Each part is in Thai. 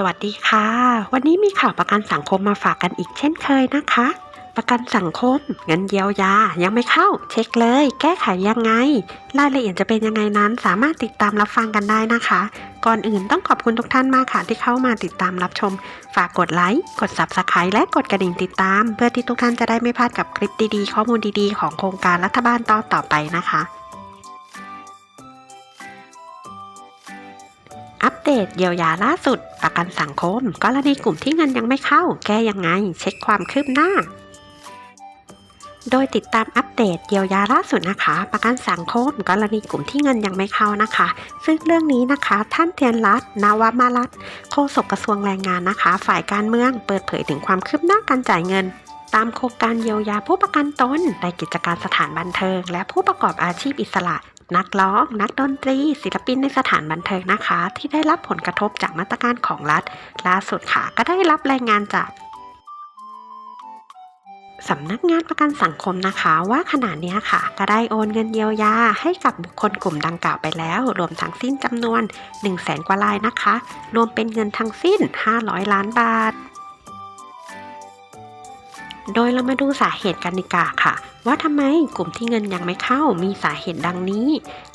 สวัสดีค่ะ วันนี้มีข่าวประกันสังคมมาฝากกันอีกเช่นเคยนะคะ ประกันสังคมเงินเยียวยายังไม่เข้า เช็คเลย แก้ไขยังไง รายละเอียดจะเป็นยังไงนั้น สามารถติดตามรับฟังกันได้นะคะ ก่อนอื่นต้องขอบคุณทุกท่านมากค่ะที่เข้ามาติดตามรับชม ฝากกดไลค์กด Subscribe และกดกระดิ่งติดตาม เพื่อที่ทุกท่านจะได้ไม่พลาดกับคลิปดีๆ ข้อมูลดีๆ ของโครงการรัฐบาลต่อต่อไปนะคะ อัปเดตเยียวยาล่าสุด ประกันสังคม กรณีกลุ่มที่เงินยังไม่เข้า แก้ยังไง เช็คความคืบหน้า โดยติดตามอัปเดตเยียวยาล่าสุดนะคะ ประกันสังคม กรณีกลุ่มที่เงินยังไม่เข้านะคะ ซึ่งเรื่องนี้นะคะ ท่านเทียนรัตนาวมารัตโฆษกกระทรวงแรงงานนะคะ ฝ่ายการเมืองเปิดเผยถึงความคืบหน้าการจ่ายเงินตามโครงการเยียวยาผู้ประกันตนในกิจการสถานบันเทิง และผู้ประกอบอาชีพอิสระ นักร้อง นักดนตรี ศิลปินในสถานบันเทิงนะคะ ที่ได้รับผลกระทบจากมาตรการของรัฐ ล่าสุดค่ะ ก็ได้รับรายงานจากสำนักงานประกันสังคมนะคะว่าขณะนี้ค่ะ ก็ได้โอนเงินเยียวยาให้กับบุคคลกลุ่มดังกล่าวไปแล้ว รวมทั้งสิ้นจำนวน 1 0 0 0 0แสนกว่ารายนะคะ รวมเป็นเงินทั้งสิ้น 500 ล้านบาท โดยเรามาดูสาเหตุกันดีกว่าค่ะ ว่าทำไมกลุ่มที่เงินยังไม่เข้ามีสาเหตุดังนี้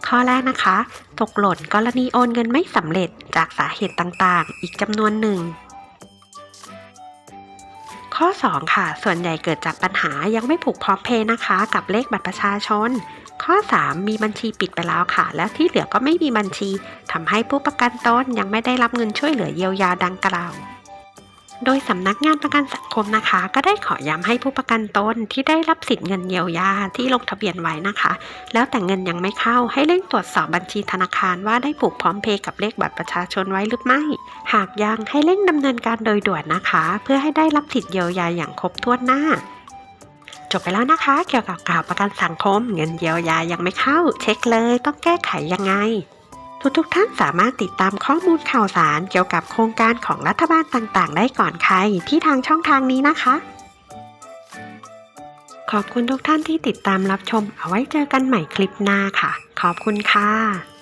ข้อแรกนะคะ ตกหล่นกรณีโอนเงินไม่สำเร็จจากสาเหตุต่างๆ อีกจำนวนหนึ่ง ข้อ 2 ค่ะ ส่วนใหญ่เกิดจากปัญหายังไม่ผูกพร้อมเพย์นะคะ กับเลขบัตรประชาชน ข้อ 3 มีบัญชีปิดไปแล้วค่ะ และที่เหลือก็ไม่มีบัญชีทำให้ผู้ประกันตนยังไม่ได้รับเงินช่วยเหลือเยียวยาดังกล่าว โดยสำนักงานประกันสังคมนะคะ ก็ได้ขอย้ำให้ผู้ประกันตนที่ได้รับสิทธิ์เงินเยียวยาที่ลงทะเบียนไว้นะคะ แล้วแต่เงินยังไม่เข้าให้เร่งตรวจสอบบัญชีธนาคารว่าได้ผูกพร้อมเพย์กับเลขบัตรประชาชนไว้หรือไม่ หากยังให้เร่งดำเนินการโดยด่วนนะคะ เพื่อให้ได้รับสิทธิ์เยียวยาอย่างครบถ้วนหน้าจบไปแล้วนะคะ เกี่ยวกับข่าวประกันสังคม เงินเยียวยายังไม่เข้า เช็คเลยต้องแก้ไขยังไง ทุกๆท่านสามารถติดตามข้อมูลข่าวสารเกี่ยวกับโครงการของรัฐบาลต่างๆ ได้ก่อนใครที่ทางช่องทางนี้นะคะ ขอบคุณทุกท่านที่ติดตามรับชม เอาไว้เจอกันใหม่คลิปหน้าค่ะ ขอบคุณค่ะ